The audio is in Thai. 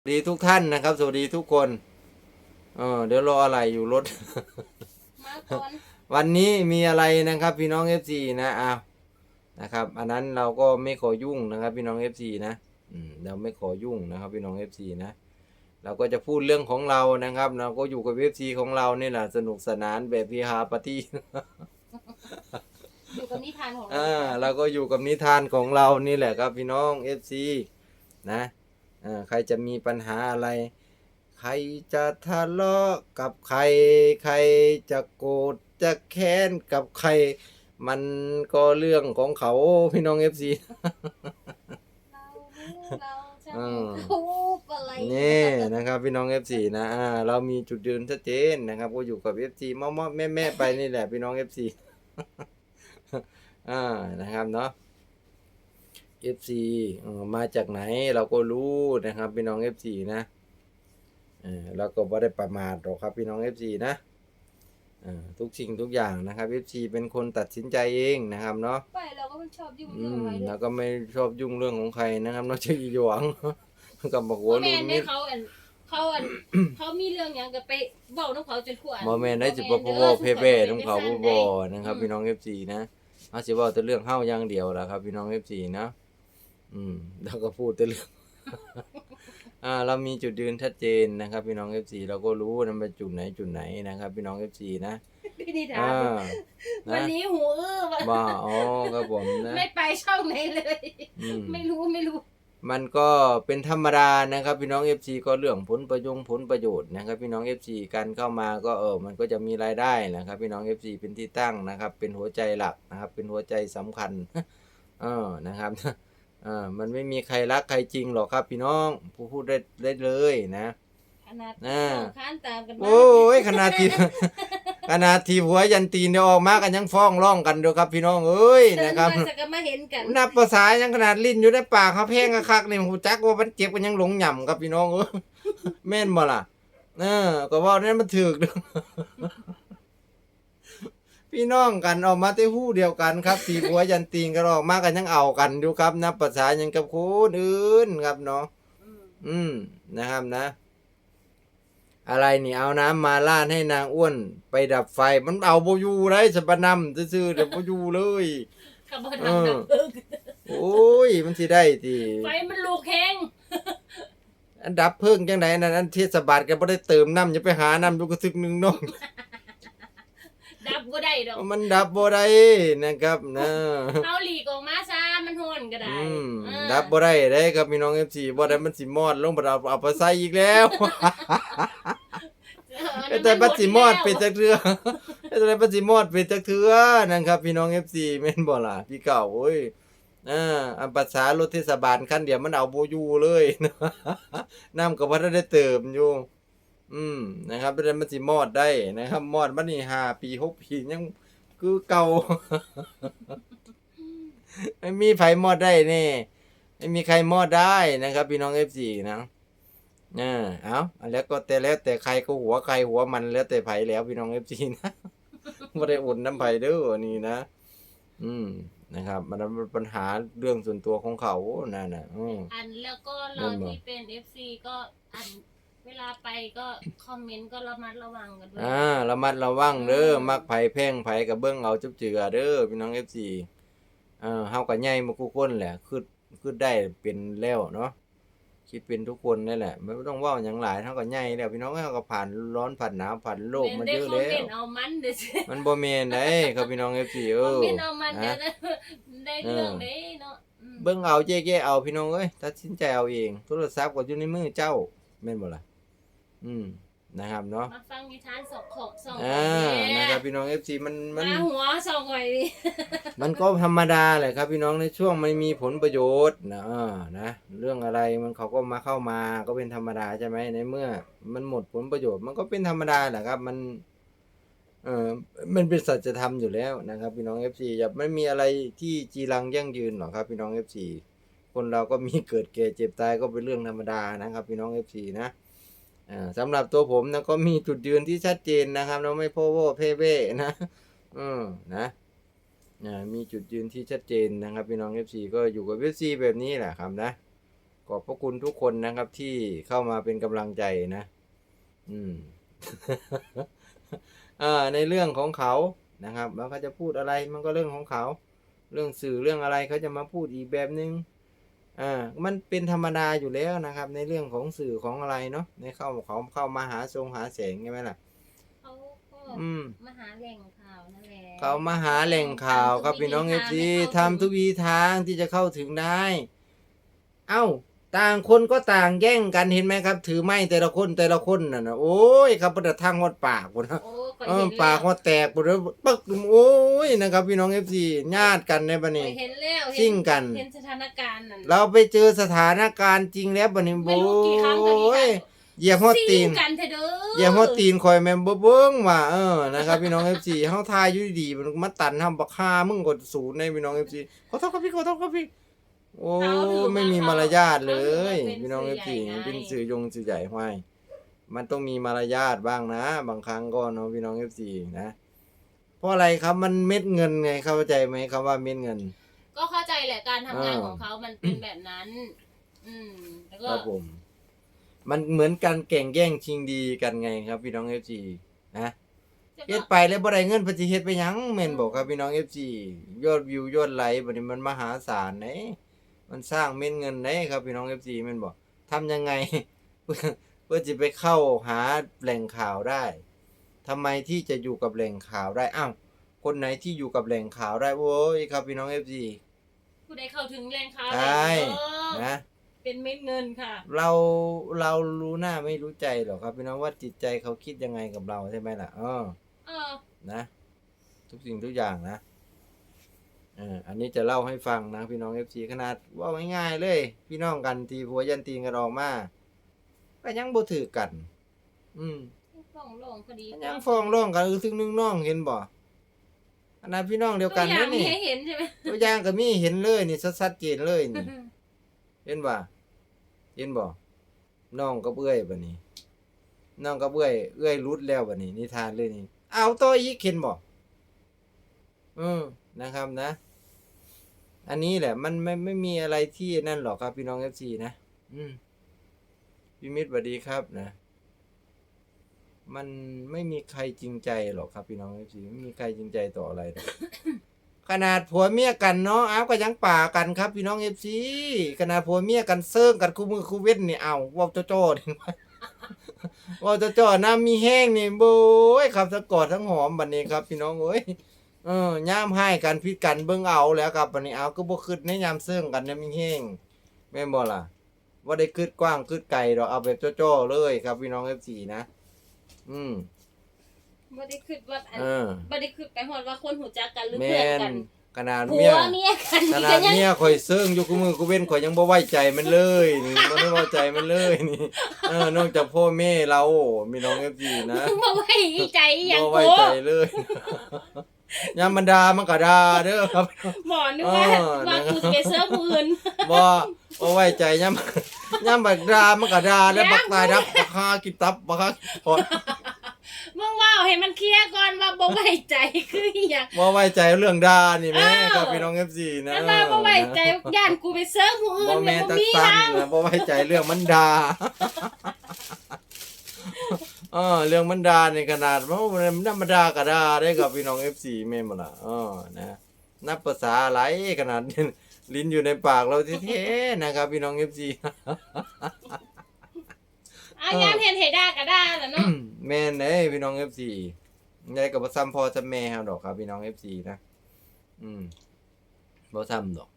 สวัสดีทุกท่านนะครับ สวัสดีทุกคน เออเดี๋ยวรออะไรอยู่รถ มาก่อนวันนี้มีอะไรนะครับ พี่น้องเอฟซีนะอ้าวนะครับ อันนั้นเราก็ไม่ขอยุ่งนะครับ พี่น้องเอฟซีนะอืมเราไม่ขอยุ่งนะครับ พี่น้องเอฟซีนะ เราก็จะพูดเรื่องของเรานะครับ เราก็อยู่กับเอฟซีของเรานี่แหละสนุกสนานแบบพีฮาปาร์ตี้ อยู่กับนิทานของเราอ่าเราก็อยู่กับนิทานของเรานี่แหละครับ พี่น้องเอฟซีนะอ่า ใครจะมีปัญหาอะไร ใครจะทะเลาะกับใคร ใครจะโกรธจะแค้นกับใคร มันก็เรื่องของเขาพี่น้องเอฟซีเรารู้เราจะอืมพูดอะไรนี่นะครับพี่น้องเอฟซีนะอ่าเรามีจุดยืนชัดเจนนะครับ ก็อยู่กับเอฟซีมอมแม่แม่ๆไปนี่แหละพี่น้องเอฟซีอ่านะครับเนาะ FC เอ่อมาจากไหนเราก็รู้นะครับ พี่น้อง FC นะเออเราก็ไม่ได้ประมาทหรอกครับพี่น้อง FC นะเอ่อทุกสิ่งทุกอย่างนะครับ FC เป็นคนตัดสินใจเองนะครับเนาะไปเราก็ไม่ชอบยุ่งอืเรื่องมอะไรเลแล้ยวก็ไม่ชอบยุ่งเรื่องของใครนะครับนอกจากอีหยวงกับบอกว่าแม่รุ่นเนี่นี้ยเขาอันเขาอันเขามีเรื่องหยังก็ไปเบ้าน้ำเขาจนขวานโมเมนได้จุดปโบเพเบ้ของเขาบ่บ่นะครับ พี่น้อง FC นะเอาสิเว่าแต่เรื่องเฮาอย่างเดียวล่ะครับ พี่น้อง FC นะ อืมแล้วก็พูดแต่เรื่อง อ่า เรามีจุดยืนชัดเจนนะครับ พี่น้อง FC เราก็รู้นะเป็นจุดไหนจุดไหนนะครับ พี่น้อง FC นะพี่นิทาอ่านวันนะนี้หูอื้อว่ะว่าอ๋อครับผมนะไม่ไปช่องไหนเลย อืม ไม่รู้ไม่รู้ มันก็เป็นธรรมดานะครับ พี่น้อง FC ก็เรื่องผลประโยงผลประโยชน์นะครับ พี่น้อง FC การเข้ามาก็เออมันก็จะมีรายได้นะครับ พี่น้อง FC เป็นที่ตั้งนะครับ เป็นหัวใจหลักนะครับ เป็นหัวใจสำคัญ เออนะครับ อ่ามันไม่มีใครรักใครจริงหรอกครับ พี่น้องผู้พูดได้ได้เลยนะ ขนาดอ่า สองข้านตามกันมาโอ้ยขนาดที ขนาดทีหัวยันตีนเดียวออกมากันยังฟ้องร้องกันเดียวครับ พี่น้องเอ้ยเดินนะครับ มาจะก็มาเห็นกันนับภาษายังขนาดลิ้นอยู่ในปากเขาแพงคักๆนี่หูจักว่ามันเจ็บกันยังหลงหย่ำครับพี่น้องเออแม่นบ่ล่ะเออก็เว่านั้นมันถึกเด้อ พี่น้องกันออกมาแต่หู้เดียวกันครับตีหัวยันตีนกันออกมากันยังเอากันอยู่ครับนับภาษายังกับคนอื่นครับเนาะอืมอืมนะครับนะ อะไรนี่เอาน้ำมาลาดให้นางอ้วน ไปดับไฟมันเอาโบอยูได้สปะนำซื่อๆเดี๋ยวโบอยูเลย ขับรถนำดับเพลิงโอ้ย มันสิได้ทีไฟมันลูกแห้งอันดับเพิ่งจังไดนั่นอันเทศบาลก็บ่ได้เติมน้ำอย่าไปหาน้ำดูกระทึกหนึงน้อง ดับก็ได้ดอกมันดับบ่ได้นะครับนะเอาหลีกออกมาซะมันโหนก็ได้อืมเออดับบ่ได้เด้ครับพี่น้อง FC บ่ได้มันสิมอดลงบ่ได้เอาเอาไปใส่อีกแล้วเออเอ้ยแต่บัดสิมอดเป็นจักเทื่อเอ้ยแต่บัดสิมอดเป็นจักเทื่อนะครับ พี่น้อง FC แม่นบ่ล่ะพี่เก่าโอ้ยอ่าอันภาษารถเทศบาลคันเดียวมันเอาบ่อยู่เลยน้ำก็บ่ได้เติมอยู่ อืมนะครับเป็นมันสิมอดได้นะครับมอดมันนี่ห้าปีหกปียังคือเก่า ไม่มีไฟมอดได้แน่ไม่มีใครมอดได้นะครับ พี่น้อง F4 นะอ่าเอาอันแล้วก็แต่แล้วแต่ใครก็หัวใครหัวมันแล้วแต่ไผแล้วพี่น้อง F4 นะไม่ได้อุ่นน้ำไผเด้อนี่นะอืมนะครับ มันเป็นปัญหาเรื่องส่วนตัวของเขานั่นน่ะอืมอันแล้วก็เราที่เป็น FC ก็อัน เวลาไปก็คอมเมนต์ก็ระมัดระวังกันด้วยอ่าระมัดระวังเด้อมักไผแพงไผกับเบิ้งเอาจุบเจือเด้อพี่น้อง FC อ่าเฮาก็ใหญ่มาคู่คนแหละคือคือได้เป็นแล้วเนาะคิดเป็นทุกคนนั่นแหละไม่ต้องเว้าหยังหลายเฮาก็ใหญ่แล้วพี่น้องเฮาก็ผ่านร้อนผ่านหนาวผ่านโลกมาได้เยอะคอมแล้เมวนต์เอามันเด้อสิมันบ่แม่นได้ครับพี่น้อง FC เอคอมอเมนต์เอามันเดี๋ยวนะนะได้เรื่องเด้เนาะอืมเบิ่งเอาเจ๊ๆเอาพี่น้องเอ้ยตัดสินใจเอาเอง โทรศัพท์ก็อยู่ในมือเจ้าแม่นบ่ล่ะ อืมนะครับเนาะมาฟังนิทานสองของสองอ่าแนะครับพี่น้อง FC มันมัน มาหัวสองหอยนี่มันก็ธรรมดาแหละครับ พี่น้องในช่วงไม่มีผลประโยชน์นะเออนะเรื่องอะไรมันเขาก็มาเข้ามาก็เป็นธรรมดาใช่ไหมในเมื่อ มันหมดผลประโยชน์มันก็เป็นธรรมดาแหละครับ มัน เออมันเป็นสัจธรรมอยู่แล้วนะครับ พี่น้อง FC อย่าไม่มีอะไรที่จีรังยั่งยืนหรอกครับ พี่น้อง FC คนเราก็มีเกิดแก่เจ็บตายก็เป็นเรื่องธรรมดานะครับ พี่น้อง FC นะอ่า สำหรับตัวผมนะก็มีจุดยืนที่ชัดเจนนะครับเราไม่โพโวเพ่เบ้นะอืมนะอ่ามีจุดยืนที่ชัดเจนนะครับพี่น้อง FC ก็อยู่กับ FC แบบนี้แหละครับนะขอบพระคุณทุกคนนะครับที่เข้ามาเป็นกำลังใจนะ อืมอ่าในเรื่องของเขานะครับแล้วเขาจะพูดอะไรมันก็เรื่องของเขา เรื่องสื่อเรื่องอะไรเขาจะมาพูดอีกแบบนึง อ่ามันเป็นธรรมดาอยู่แล้วนะครับ ในเรื่องของสื่อของอะไรเนาะในเข้าเขาเข้ามาหาทรงหาแสงใช่ไหมล่ะ เขาก็อืม มาหาแหล่งข่าวนั่นแหละ เขามาหาแหล่งข่าวครับพี่น้องเอฟซีทำทุกวิธีทางที่จะเข้าถึงได้ เอ้า ต่างคนก็ต่างแย่งกันเห็นไหมครับ ถือไม้แต่ละคนแต่ละคนน่ะนะโอ้ยครับประทางหดปากหมดนะโอ้ก็เอเห็อนแล้วปากหดแตกหมดแล้วปึ๊กโอ้ยนะครับ พี่น้องเอฟซีญาติกันในบันนี้ข้อยเห็นแล้วเห็ซิ่งกันเห็นสถานการณ์นั่นเราไปเจอสถานการณ์จริงแล้วบันนี้ไม่โอ้รู้กี่ครั้งต่อกี่ครั้ยงเหยียบหดตีนซิ่งกันเถอะเด้อเหยียบหดตีนคอยแม่นบ่เบิ้งว่าเออนะครับพี่น้องเอฟซีเฮาทายอยู่ดีๆมันมาตันทำบักฆ่ามึงกดศูนย์ในพี่น้องเอฟซีขอโทษครับพี่ขอโทษครับพี่ โอ้ไม่มีมารยาทเลยพี่น้องเอฟซีเป็นสื่อยงสื่อใหญ่ห้วยมันต้องมีมารยาทบ้างนะ บางครั้งก็เนาะพี่น้องเอฟซีนะเพราะอะไรครับมันเม็ดเงินไงเข้าใจไหมคำว่าเม็ดเงิน ก็เข้าใจแหละการทำงานอ่าของเขามันเป็นแบบนั้น อืมแล้วคก็รับผม มันเหมือนการแข่งแย่งชิงดีกันไงครับ พี่น้องเอฟซีนะเฮ็ดไปแล้วบ่ได้เงินเพิ่นสิเฮ็ดไปหยังแม่นบอกครับพี่น้อง FC ยอดวิวยอดไลค์บัดนี้มันมหาศาลเด้ มันสร้างเม็ดเงินได้ครับพี่น้อง FC แม่นบ่ทำยังไงเพื่อเพื่อจะไปเข้าหาแหล่งข่าวได้ทำไมที่จะอยู่กับแหล่งข่าวได้อ้าวคนไหนที่อยู่กับแหล่งข่าวได้โว้ยครับพี่น้อง FC ผู้ใดเข้าถึงแหล่งข่าวใช่เออนะ เป็นเม็ดเงินค่ะ เราเรารู้หน้าไม่รู้ใจหรอกครับพี่น้องว่าจิตใจเขาคิดยังไงกับเราใช่ไหมล่ะอ้อเออนะ ทุกสิ่งทุกอย่างนะเอออันนี้จะเล่าให้ฟังนะพี่น้องเอฟซีขนาดว่าง่ายๆเลย พี่น้องกันทีผัวยันตีนกันออกมาก็ยังบ่ถือกัน อืมฟ้องร้องคดีก็ยังฟ้องร้องกันคือซึ่งนึงน้องเห็นบ่ขนาดพี่น้องเดียวกันตัวอนะย่างมีนี่ให้เห็นใช่ไหมตัวอย่างก็มีเห็นเลยนี่ชัดๆเจนเลยนี่เห็นบ่เห็นบ่น้องกับเอื้อยบัดนี้น้องกับเอื้อยเอื้อยรุดแล้วบัดนี้นิทานเลยนี่เอาต่ออีกเห็นบ่อืมนะครับนะ อันนี้แหละ มันไม่ไม่มีอะไรที่นั่นหรอกครับพี่น้อง FC นะ อืมพี่มิตรสวัสดีครับนะ มันไม่มีใครจริงใจหรอกครับพี่น้อง FC ไม่มีใครจริงใจต่ออะไรหรอกขนาดผัวเมียกันเนาะเอาก็ยังป่ากันครับ พี่น้องเอฟซีขนาดผัวเมียกันเซิร์งกันคู่มือคู่เว้นนี่ยเอาว่าโจโจ้นี่เว่าโจโจ้น้ำมีแห้งนี่โบยครับทั้งกอดทั้งหอมบัดนี้ครับ พี่น้องเอ้ย เออย่ามให้กันพิดกันเบิ่งเอาแล้วครับบัดนี้เอาก็บ่คิดในยามเซิงกันน้ำมีแห้งแม่นบ่ล่ะว่าได้คิดกว้างคิดไกลดอกเอาแบบโจโจ้เลยครับพี่น้องเอฟซีนะ อืมบ่ได้คิดว่าอันเออบ่ได้คิดไปฮอดว่าคนหูจักกันหรือแมเพื่อนนกันขนาดผัเมียวเมียกันขนี่นาก็ดยังเมียข่อยเซิงอยู่กูมือกูเว้นข่อยยังบ่ไว้ใจมันเลยนี่บ่ได้ไว้ใจมันเลยนี่ เออนอกจากพ่อแม่เรามีน้อง FC นะมึงบ่ไว้ใจอหย่างบ่โกไว้ใจเลย ยามมันด่ามันก็ด่าเด้อครับ หมอนึกว่าเออว่านะครับกูสิไปเสิร์ฟผู้อื่น บ่บ่ไว้ใจยามยามบักด่ามันก็ด่าแล้วบักตายดับบักคากินตับบักคาพอดมึงว่าให้มันเคลียร์ก่อนว่าบ่ไว้ใจคืออหย่างบ่ไว้ใจเรื่องด่านี่แม่เออครับพี่น้อง FC นะแล้วมาบ่ไว้ใจย่านกูไปเสิร์ฟผู้อื่บ่นแม่เนี่ยนบ่ตักมีสั้นทาง นะบ่ไว้ใจเรื่องมันด่าเออเรื่องมันดาในขนาดว่ามันธรรมดากระดาได้กับพี่น้องเอฟซีเมมบ่ล่ะเออนะนับภาษาอะไรขนาดลิ้นอยู่ในปากเราแท้ๆนะครับ พี่น้องเอฟซีอะยามเห็นเฮด้าก็ได้แหล้วเนาะแม่นเด้พี่น้องเอฟซีได้กับบ่ซ้ำพ่อซ้ำแม่เฮาดอกครับ พี่น้องเอฟซีนะอืมบ่ซ้ำดอก